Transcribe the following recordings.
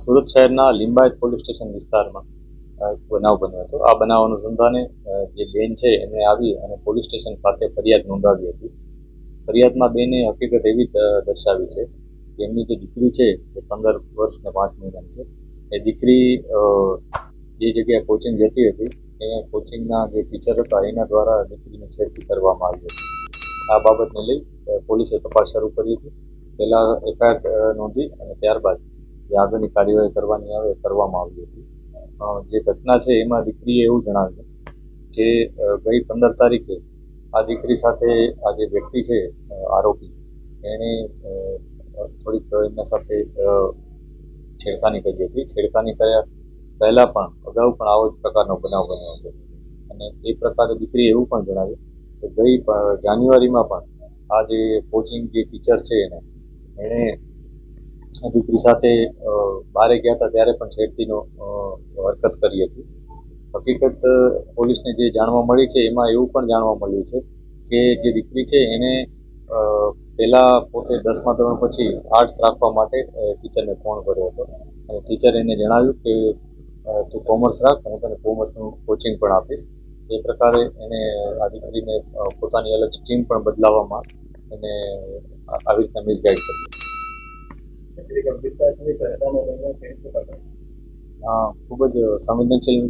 સુરત શહેરના Limbayat police station વિસ્તારમાં એક બનાવ બન્યો હતો. આ બનાવ અનુસંધાને જે બેન છે એને આવી અને પોલીસ સ્ટેશન ખાતે ફરિયાદ નોંધાવી હતી. ફરિયાદમાં બેને હકીકત એવી દર્શાવી છે કે એમની જે દીકરી છે, જે પંદર વર્ષ ને પાંચ મહિનાની છે, એ દીકરી જે જગ્યાએ કોચિંગ જતી હતી, એ કોચિંગના જે ટીચર હતા, એના દ્વારા દીકરીને છેડતી કરવામાં આવી હતી. આ બાબતને લઈ પોલીસે તપાસ શરૂ કરી હતી. પહેલાં એફઆઈઆર નોંધી અને ત્યારબાદ જે આગળની કાર્યવાહી કરવાની આવે કરવામાં આવી હતી. જે ઘટના છે એમાં દીકરીએ એવું જણાવ્યું કે ગઈ પંદર તારીખે આ દીકરી સાથે આ જે વ્યક્તિ છે આરોપી, એણે થોડીક એમના સાથે છેડખાની કરી હતી. છેડખાની કર્યા પહેલાં પણ, અગાઉ પણ આવો જ પ્રકારનો બનાવ બન્યો હતો. અને એ પ્રકારે દીકરીએ એવું પણ જણાવ્યું કે ગઈ જાન્યુઆરીમાં પણ આ જે કોચિંગ જે ટીચર છે એને, એણે દીકરી સાથે બારે ગયા હતા ત્યારે પણ છેડતીનો હરકત કરી હતી. હકીકત, પોલીસને જે જાણવા મળી છે, એમાં એવું પણ જાણવા મળ્યું છે કે જે દીકરી છે, એને પહેલાં પોતે દસમા ધોરણ પછી આર્ટ્સ રાખવા માટે ટીચરને ફોન કર્યો હતો. અને ટીચરે એને જણાવ્યું કે તું કોમર્સ રાખ, હું તને કોમર્સનું કોચિંગ પણ આપીશ. એ પ્રકારે એને આ દીકરીને પોતાની અલગ સ્ટ્રીમ પણ બદલાવવામાં એને આવી રીતના મિસગાઈડ કરી ખૂબ જ સંવેદનશીલ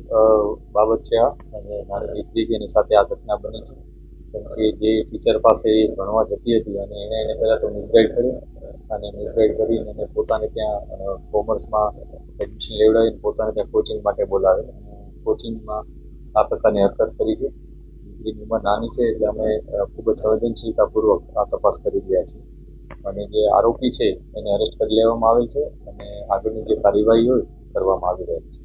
બાબત છે આ. અને મારી દીકરી એની સાથે આ ઘટના બની છે. કેમ કે જે ટીચર પાસે ભણવા જતી હતી અને એણે એને પહેલાં તો મિસગાઈડ કર્યું. અને મિસગાઈડ કરીને એને પોતાને ત્યાં કોમર્સમાં એડમિશન લેવડાવીને પોતાને ત્યાં કોચિંગ માટે બોલાવે કોચિંગમાં આ પ્રકારની હરકત કરી છે. દીકરીની ઉંમર નાની છે, એટલે અમે ખૂબ જ સંવેદનશીલતાપૂર્વક આ તપાસ કરી રહ્યા છીએ. અને જે આરોપી છે, એને અરેસ્ટ કરી લેવામાં આવેલ છે અને આગળની જે કાર્યવાહી હોય, કરવામાં આવી રહી છે.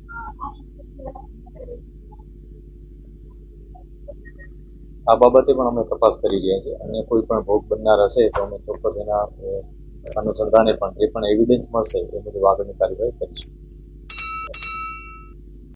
આ બાબતે પણ અમે તપાસ કરી રહ્યા છીએ. અને કોઈ પણ ભોગ બનનાર હશે, તો અમે ચોક્કસ એના અનુસંધાને પણ જે પણ એવિડન્સ મળશે, એ બધું આગળની કાર્યવાહી કરીશું.